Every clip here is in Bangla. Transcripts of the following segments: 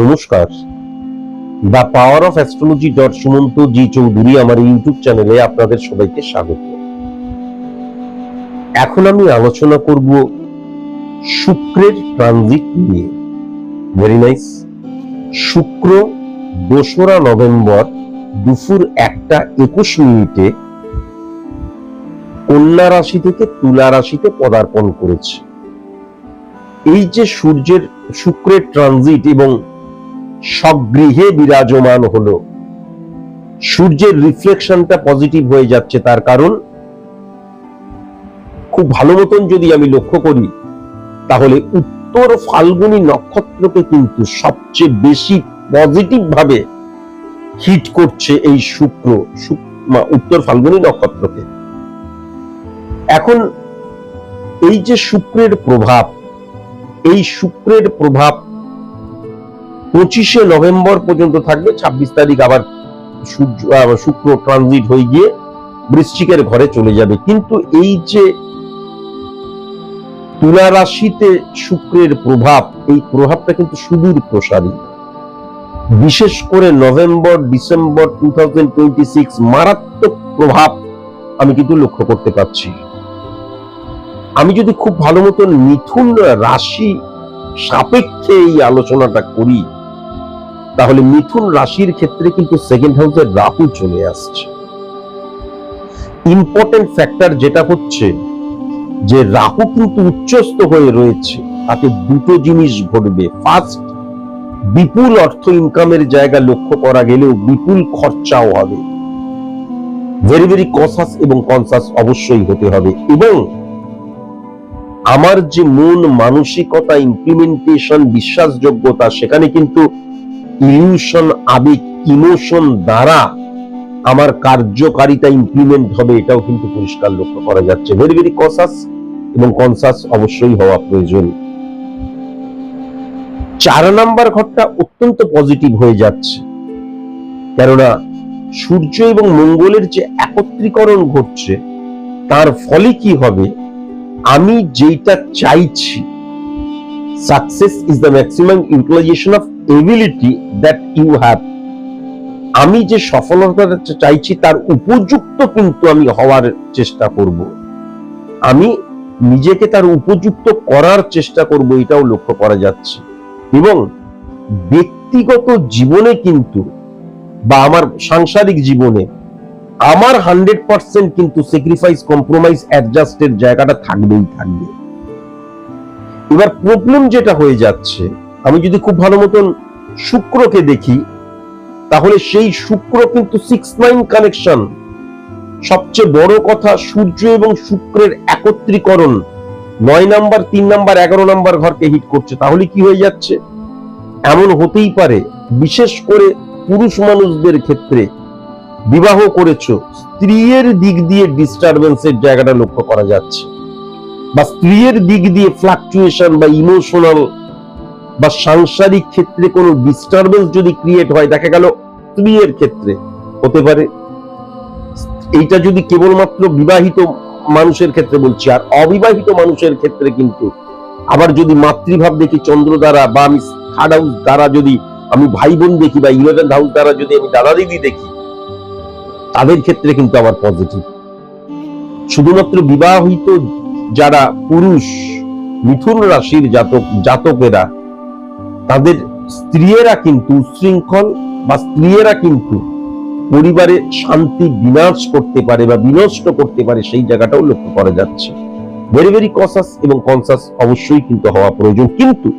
নমস্কার। The power of astrology dot Sumanta G Chowdhury আমার ইউটিউব চ্যানেলে আপনাদের সবাইকে স্বাগত। এখন আমি আলোচনা করব শুক্রের ট্রানজিট নিয়ে। ভেরি নাইস শুক্র দোসরা নভেম্বর দুপুর একটা একুশ মিনিটে কন্যা রাশি থেকে তুলা রাশিতে পদার্পণ করেছে। এই যে সূর্যের, শুক্রের ট্রানজিট এবং স্বগৃহে বিরাজমান হলো। সূর্যের রিফ্লেকশনটা পজিটিভ হয়ে যাচ্ছে তার কারণ, খুব ভালো মতন যদি আমি লক্ষ্য করি, তাহলে উত্তর ফাল্গুনী নক্ষত্রকে কিন্তু সবচেয়ে বেশি পজিটিভ ভাবে হিট করছে এই শুক্র শুক- উত্তর ফাল্গুনী নক্ষত্রকে। এখন এই যে শুক্রের প্রভাব, এই শুক্রের প্রভাব পঁচিশে নভেম্বর পর্যন্ত থাকবে, ছাব্বিশ তারিখ আবার শুক্র ট্রানজিট হয়ে গিয়ে বৃশ্চিকের ঘরে চলে যাবে। কিন্তু এই যে তুলা রাশিতে শুক্রের প্রভাব, এই প্রভাবটা কিন্তু সুদূর প্রসারী। বিশেষ করে নভেম্বর, ডিসেম্বর টু মারাত্মক প্রভাব আমি কিন্তু লক্ষ্য করতে পারছি। আমি যদি খুব ভালো মতন মিথুন রাশি সাপেক্ষে এই আলোচনাটা করি তাহলে মিথুন রাশির ক্ষেত্রে কিন্তু সেকেন্ড হাউসের রাহু চলে আসছে। ইম্পর্টেন্ট ফ্যাক্টর যেটা হচ্ছে যে রাহু কিন্তু উচ্চস্থ হয়ে রয়েছে, তাতে দুটো জিনিস ঘটবে। ফার্স্ট বিপুল অর্থ ইনকামের জায়গা লক্ষ্য করা গেলেও বিপুল খরচাও হবে। ভেরি ভেরি কসাস এবং কনসাস অবশ্যই হতে হবে। এবং আমার যে মন মানসিকতা ইমপ্লিমেন্টেশন বিশ্বাসযোগ্যতা, সেখানে কিন্তু ইলিউশন আবেগ, ইমোশন দ্বারা আমার কার্যকারিতা ইমপ্লিমেন্ট হবে, এটাও কিন্তু পরিষ্কার লক্ষ্য করা যাচ্ছে। ভেরি ভেরি কনসাস এবং কনসাস অবশ্যই হওয়া প্রয়োজন। চার নাম্বার ঘরটা অত্যন্ত পজিটিভ হয়ে যাচ্ছে। কেননা সূর্য এবং মঙ্গলের যে একত্রীকরণ ঘটছে, তার ফলে কি হবে? আমি যেটা চাইছি success is the maximum utilisation of ability that you have আমি যে সফলতাটা চাইছি, তার উপযুক্ত কিন্তু আমি হওয়ার চেষ্টা করব। আমি নিজেকে তার উপযুক্ত করার চেষ্টা করব, এটাও লক্ষ্য করা যাচ্ছে। এবং ব্যক্তিগত জীবনে কিন্তু বা আমার সাংসারিক জীবনে আমার হান্ড্রেড পার্সেন্ট কিন্তু স্যাক্রিফাইস কম্প্রোমাইজ অ্যাডজাস্টের জায়গাটা থাকবেই থাকবে। এবার প্রবলেম যেটা হয়ে যাচ্ছে আমি যদি খুব ভালো মতন শুক্রকে দেখি, তাহলে সেই শুক্র কিন্তু সিক্স নাইন কানেকশন সবচেয়ে বড় কথা সূর্য এবং শুক্রের একত্রীকরণ। নয় নাম্বার, তিন নাম্বার, এগারো নাম্বার ঘরকে হিট করছে। তাহলে কি হয়ে যাচ্ছে? এমন হতেই পারে, বিশেষ করে পুরুষ মানুষদের ক্ষেত্রে বিবাহ করেছ, স্ত্রীর দিক দিয়ে ডিস্টারবেন্সের জায়গাটা লক্ষ্য করা যাচ্ছে। বা স্ত্রীর দিক দিয়ে ফ্লাকচুয়েশন বা ইমোশনাল বা সাংসারিক ক্ষেত্রে কোনো ডিস্টারবেন্স যদি ক্রিয়েট হয়, দেখা গেল স্ত্রীর ক্ষেত্রে, হতে পারে। এইটা যদি কেবলমাত্র বিবাহিত মানুষের ক্ষেত্রে বলছি, আর অবিবাহিত মানুষের ক্ষেত্রে কিন্তু আবার যদি মাতৃভাব দেখি চন্দ্র দ্বারা বা আমি থার্ড হাউস দ্বারা যদি আমি ভাই বোন দেখি বা ইলেভেন্থ হাউস দ্বারা যদি আমি দাদা দিদি দেখি, তাদের ক্ষেত্রে কিন্তু আবার পজিটিভ শুধুমাত্র বিবাহিত যারা পুরুষ, মিথুন রাশির জাতক, জাতকেরা তাদের স্ত্রীয়েরা কিন্তু উশৃঙ্খল বা স্ত্রীয়েরা কিন্তু পরিবারে শান্তি বিনাশ করতে পারে বা বিনষ্ট করতে পারে, সেই জায়গাটাও লক্ষ্য করা যাচ্ছে। ভেরি ভেরি কনসাস এবং কনসাস অবশ্যই কিন্তু হওয়া প্রয়োজন। কিন্তু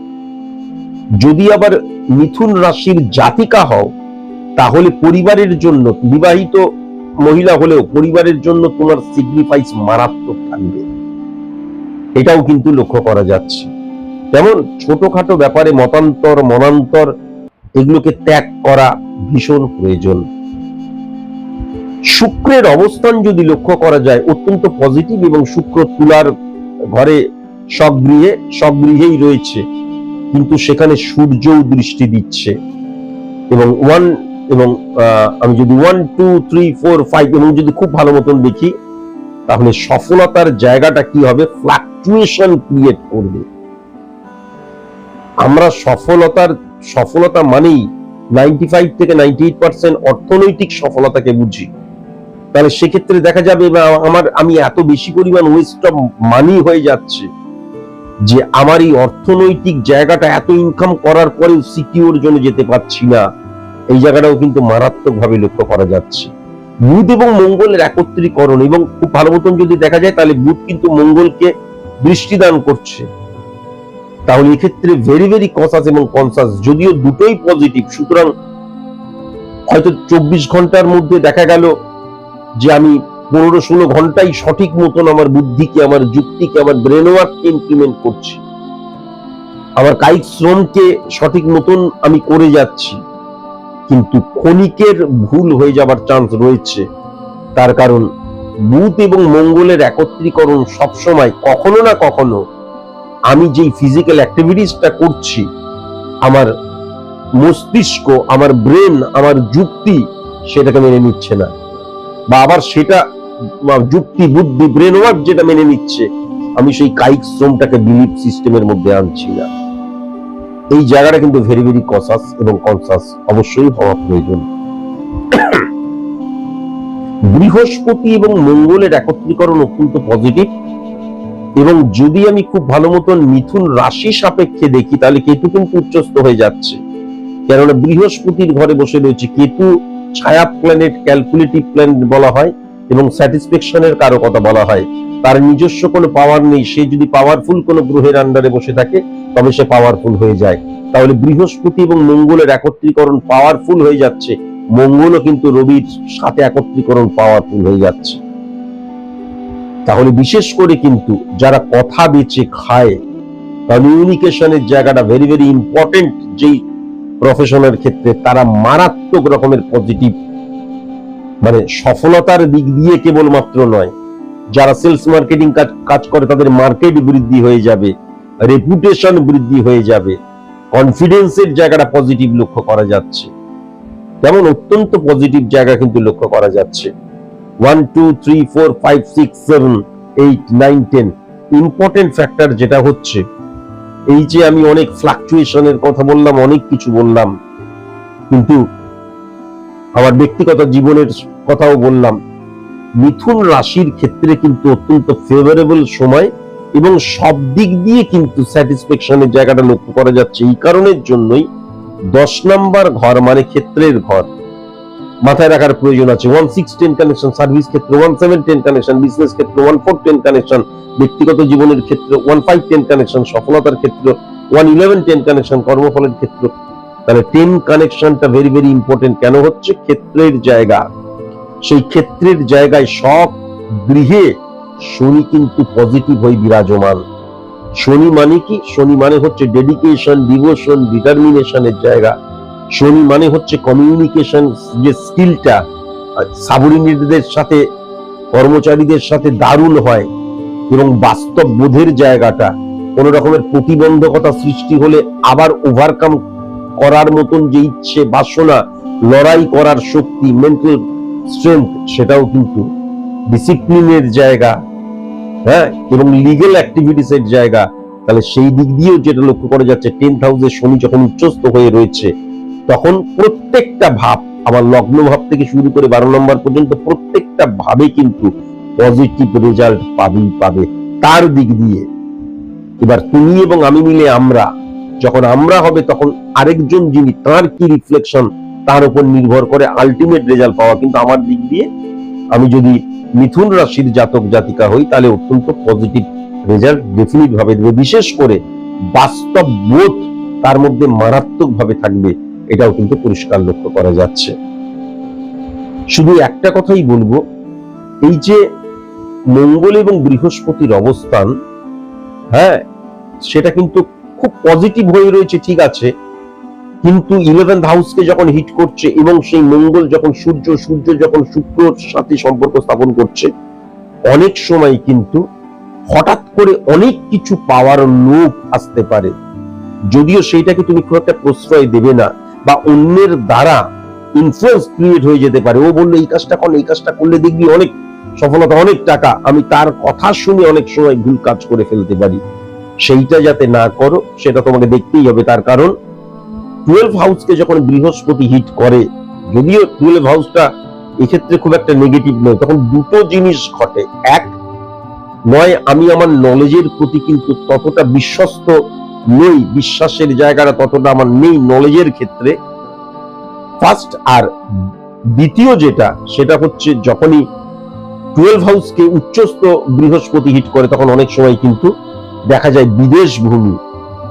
যদি আবার মিথুন রাশির জাতিকা হও, তাহলে পরিবারের জন্য, বিবাহিত মহিলা হলেও পরিবারের জন্য তোমার সিগনিফাইস মারাত্মক থাকবে। এটাও কিন্তু লক্ষ্য করা যাচ্ছে। যেমন ছোটখাটো ব্যাপারে মতান্তর, মনান্তর, এগুলোকে ত্যাগ করা ভীষণ প্রয়োজন। শুক্রের অবস্থান যদি লক্ষ্য করা যায়, অত্যন্ত পজিটিভ এবং শুক্র তুলার ঘরে স্বগৃহে, স্বগৃহেই রয়েছে। কিন্তু সেখানে সূর্যও দৃষ্টি দিচ্ছে। এবং ওয়ান এবং আমি যদি one two three four five এবং যদি খুব ভালো মতন দেখি, তাহলে সফলতার জায়গাটা কি হবে? ফ্লাকচুয়েশন ক্রিয়েট করবে। আমরা সফলতার, সফলতা মানেই নাইনটি ফাইভ থেকে নাইনটি এইট পার্সেন্ট অর্থনৈতিক সফলতাকে বুঝি। তাহলে সেক্ষেত্রে দেখা যাবে আমার, আমি এত বেশি পরিমাণ ওয়েস্ট অফ মানি হয়ে যাচ্ছে যে আমার এই অর্থনৈতিক জায়গাটা এত ইনকাম করার পরেও সিকিউর জন্য যেতে পারছি না। এই জায়গাটাও কিন্তু মারাত্মক ভাবে লক্ষ্য করা যাচ্ছে। বুধ এবং মঙ্গলের একত্রীকরণ এবং খুব ভালো মতন যদি দেখা যায়, তাহলে বুধ কিন্তু মঙ্গলকে দৃষ্টিদান করছে। তাহলে এক্ষেত্রে ভেরি ভেরি কনসাস এবং কনসাস যদিও দুটোই পজিটিভ সুতরাং হয়তো চব্বিশ ঘণ্টার মধ্যে দেখা গেল যে আমি পনেরো ষোলো ঘন্টাই সঠিক মতন আমার বুদ্ধিকে, আমার যুক্তিকে, আমার ব্রেন ওয়ার্ককে ইমপ্লিমেন্ট করছি। আমার কায়িক শ্রমকে সঠিক মতন আমি করে যাচ্ছি। কিন্তু ক্ষণিকের ভুল হয়ে যাবার চান্স রয়েছে। তার কারণ, বুধ এবং মঙ্গলের একত্রীকরণ সবসময় কখনো না কখনো আমি যেই ফিজিক্যাল অ্যাক্টিভিটিসটা করছি, আমার মস্তিষ্ক, আমার ব্রেন আমার যুক্তি সেটাকে মেনে নিচ্ছে না। বা আবার সেটা যুক্তি, বুদ্ধি ব্রেন ওয়ার্ক যেটা মেনে নিচ্ছে, আমি সেই কায়িক শ্রমটাকে বিলিভ সিস্টেমের মধ্যে আনছি না। এই জায়গাটা কিন্তু ভেরি ভেরি কসাস এবং কনসাস অবশ্যই হওয়া প্রয়োজন। বৃহস্পতি এবং মঙ্গলের একত্রীকরণ অত্যন্ত পজিটিভ এবং যদি আমি খুব ভালো মতন মিথুন রাশি সাপেক্ষে দেখি, তাহলে কেতু কিন্তু উচ্চস্থ হয়ে যাচ্ছে। কেননা বৃহস্পতির ঘরে বসে রয়েছে কেতু, ছায়া প্ল্যানেট ক্যালকুলেটিভ প্ল্যানেট বলা হয় এবং স্যাটিসফ্যাকশনের কারও কথা বলা হয়। তার নিজস্ব কোনো পাওয়ার নেই, সে যদি পাওয়ারফুল কোনো গ্রহের আন্ডারে বসে থাকে, তবে সে পাওয়ারফুল হয়ে যায়। তাহলে বৃহস্পতি এবং মঙ্গলের একত্রীকরণ পাওয়ারফুল হয়ে যাচ্ছে। মঙ্গলও কিন্তু রবির সাথে একত্রীকরণ পাওয়ারফুল হয়ে যাচ্ছে। তাহলে বিশেষ করে কিন্তু যারা কথা বেচে খায় কমিউনিকেশনের জায়গাটা ভেরি ভেরি ইম্পর্টেন্ট যেই প্রফেশনের ক্ষেত্রে তারা মারাত্মক রকমের পজিটিভ মানে সফলতার দিক দিয়ে কেবলমাত্র নয়। যারা সেলস মার্কেটিং কাজ কাজ করে তাদের মার্কেট বৃদ্ধি হয়ে যাবে রেপুটেশন বৃদ্ধি হয়ে যাবে কনফিডেন্সের জায়গাটা পজিটিভ লক্ষ্য করা যাচ্ছে। যেমন অত্যন্ত পজিটিভ জায়গা কিন্তু লক্ষ্য করা যাচ্ছে। One two three four five six seven eight nine ten important factor যেটা হচ্ছে, এই যে আমি অনেক ফ্লাকচুয়েশনের কথা বললাম, অনেক কিছু বললাম, কিন্তু আমার ব্যক্তিগত জীবনের কথাও বললাম, মিথুন রাশির ক্ষেত্রে কিন্তু অত্যন্ত ফেভারেবল সময় এবং সব দিক দিয়ে কিন্তু স্যাটিসফ্যাকশনের জায়গাটা লক্ষ্য করা যাচ্ছে। এই কারণের জন্যই দশ নাম্বার ঘর মানে ক্ষেত্রের ঘর। মাথায় রাখার প্রয়োজন আছে। One six ten connection service ক্ষেত্রে one seven ten connection business ক্ষেত্রে ওয়ান ফোর টেন কানেকশন ব্যক্তিগত জীবনের ক্ষেত্রে ওয়ান ফাইভ টেন কানেকশন সফলতার ক্ষেত্রে ওয়ান ইলেভেন টেন কানেকশন কর্মফলের ক্ষেত্রে। তাহলে টেন কানেকশনটা ভেরি ভেরি ইম্পর্টেন্ট কেন হচ্ছে? ক্ষেত্রের জায়গা। সেই ক্ষেত্রের জায়গায় সব গৃহে শনি কিন্তু পজিটিভ হয়ে বিরাজমান। শনি মানে কি? শনি মানে হচ্ছে ডেডিকেশন ডিভোশন ডিটারমিনেশনের জায়গা। শনি মানে হচ্ছে কমিউনিকেশন যে স্কিলটা সাবরিনেটদের সাথে, কর্মচারীদের সাথে দারুণ হয় এবং বাস্তব বোধের জায়গাটা, কোন রকমের প্রতিবন্ধকতা সৃষ্টি হলে আবার ওভারকাম করার মতন যে ইচ্ছে, বাসনা, লড়াই করার শক্তি মেন্টাল স্ট্রেংথ সেটাও কিন্তু ডিসিপ্লিনের জায়গা হ্যাঁ এবং লিগেল অ্যাক্টিভিটিস এর জায়গা। তাহলে সেই দিক দিয়েও যেটা লক্ষ্য করা যাচ্ছে টেন্থ হাউসে শনি যখন উচ্চস্থ হয়ে রয়েছে তখন প্রত্যেকটা ভাব আমার লগ্ন ভাব থেকে শুরু করে বারো নম্বর পর্যন্ত প্রত্যেকটা ভাবে কিন্তু পজিটিভ রেজাল্ট পাবেই পাবে। তার দিক দিয়ে এবার তুমি এবং আমি মিলে আমরা, যখন আমরা হবে তখন আরেকজন যিনি তার কি রিফ্লেকশন তার উপর নির্ভর করে আলটিমেট রেজাল্ট পাওয়া। কিন্তু আমার দিক দিয়ে আমি যদি মিথুন রাশির জাতক জাতিকা হই, তাহলে অত্যন্ত পজিটিভ রেজাল্ট ডেফিনিট ভাবে দেবে বিশেষ করে বাস্তব বোধ তার মধ্যে মারাত্মক ভাবে থাকবে। এটাও কিন্তু পরিষ্কার লক্ষ্য করা যাচ্ছে। শুধু একটা কথাই বলব, এই যে মঙ্গল এবং বৃহস্পতির অবস্থান হ্যাঁ সেটা কিন্তু খুব পজিটিভ হয়ে রয়েছে, ঠিক আছে, কিন্তু ইলেভেন্থ হাউসকে যখন হিট করছে এবং সেই মঙ্গল যখন সূর্য সূর্য যখন শুক্রর সাথে সম্পর্ক স্থাপন করছে, অনেক সময় কিন্তু হঠাৎ করে অনেক কিছু পাওয়ার লোভ আসতে পারে। যদিও সেইটাকে তুমি খুব একটা প্রশ্রয় দেবে না বা অন্যের দ্বারা ইনফ্লুয়েন্স ক্রিয়েট হয়ে যেতে পারে। ও বলল, এই কাজটা কর এই কাজটা করলে দেখবি অনেক সফলতা, অনেক টাকা। আমি তার কথা শুনে অনেক সময় ভুল কাজ করে ফেলতে পারি। সেইটা যাতে না করো, সেটা তোমাকে দেখতেই হবে। তার কারণ টুয়েলভ হাউসকে যখন বৃহস্পতি হিট করে, যদিও টুয়েলভ হাউসটা এক্ষেত্রে খুব একটা নেগেটিভ নয়, তখন দুটো জিনিস ঘটে। এক, নয়, আমি আমার নলেজের প্রতি কিন্তু ততটা বিশ্বস্ত নই, বিশ্বাসের জায়গাটা ততটা আমার নেই নলেজের ক্ষেত্রে। ফার্স্ট আর দ্বিতীয় যেটা, সেটা হচ্ছে যখনই টুয়েলভ হাউসকে উচ্চস্থ বৃহস্পতি হিট করে, তখন অনেক সময় কিন্তু দেখা যায় বিদেশ ভূমি।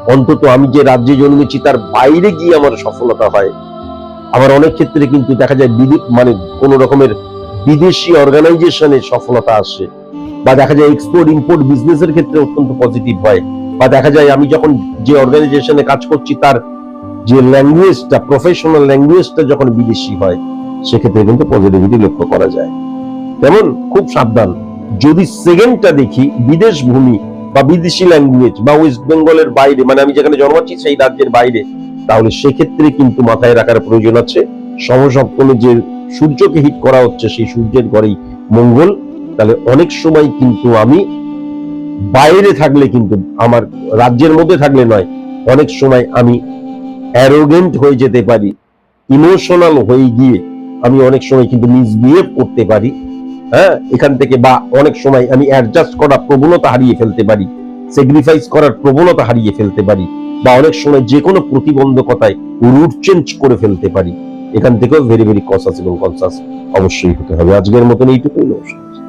অন্তত আমি যে রাজ্যে জন্মেছি, তার বাইরে গিয়ে আমার সফলতা হয়। আবার অনেক ক্ষেত্রে কিন্তু দেখা যায় মানে কোন রকমের বিদেশি অর্গানাইজেশনে সফলতা আসে। বা দেখা যায় এক্সপোর্ট ইম্পোর্ট বিজনেসের ক্ষেত্রে অত্যন্ত পজিটিভ হয়। বা দেখা যায় আমি যখন যে অর্গানাইজেশনে কাজ করছি, তার যে ল্যাঙ্গুয়েজটা প্রফেশনাল ল্যাঙ্গুয়েজটা যখন বিদেশি হয়, সেক্ষেত্রে কিন্তু পজিটিভিটি লক্ষ্য করা যায়। তেমন খুব সাবধান। যদি সেকেন্ডটা দেখি, বিদেশ ভূমি বা বিদেশি ল্যাঙ্গুয়েজ বা ওয়েস্ট বেঙ্গলের বাইরে মানে আমি যেখানে জন্মাচ্ছি সেই রাজ্যের বাইরে, তাহলে সেক্ষেত্রে কিন্তু মাথায় রাখার প্রয়োজন আছে। সমসপ্তমে যে সূর্যকে হিট করা হচ্ছে, সেই সূর্যের ঘরেই মঙ্গল। তাহলে অনেক সময় কিন্তু আমি বাইরে থাকলে কিন্তু, আমার রাজ্যের মধ্যে থাকলে নয়, অনেক সময় আমি অ্যারোগেন্ট হয়ে যেতে পারি ইমোশনাল হয়ে গিয়ে আমি অনেক সময় কিন্তু মিসবিহেভ করতে পারি হ্যাঁ? এখান থেকে বা অনেক সময় আমি অ্যাডজাস্ট করার প্রবণতা হারিয়ে ফেলতে পারি স্যাক্রিফাইস করার প্রবণতা হারিয়ে ফেলতে পারি, বা অনেক সময় যে কোনো প্রতিবন্ধকতায় রুট চেঞ্জ করে ফেলতে পারি, এখান থেকেও ভেরি ভেরি কসাস এবং কনসাস অবশ্যই হতে হবে। আজকের মতন এইটুকুই, নমস্কার।